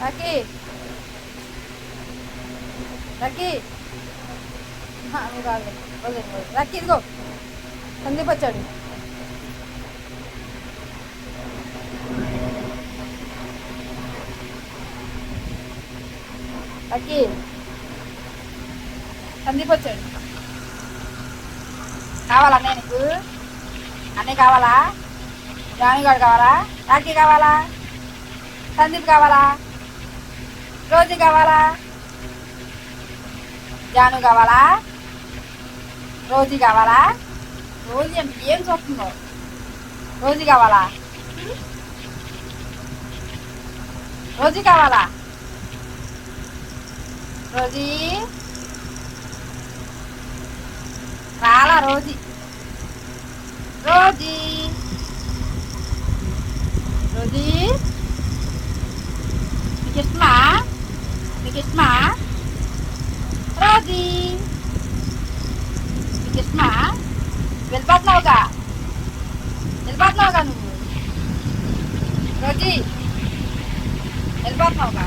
Rocky Rocky ఆహా, నువ్వు కాదు ఇదిగో సందీప్ వచ్చాడు రాకీ సందీప్ వచ్చాడు కావాలా అన్నయ్య నీకు అన్నయ్య కావాలా జానిగాడు కావాలా రాఖీ కావాలా సందీప్ కావాలా రోజు కావాలా? జాను కావాలా? రోజు కావాలా? రోజు ఏం చూస్తుందో రోజు కావాలా? రోజు కావాలా? రోజీ? రాలా రోజీ రోజీ. రోజీ నీకు ఇష్టమా నీకు ఇష్టమా రోజీ నీకు ఇష్టమా వెళ్ళిపోతున్నావుగా వెళ్ళిపోతున్నావుగా నువ్వు రోజీ వెళ్ళిపోతున్నావుగా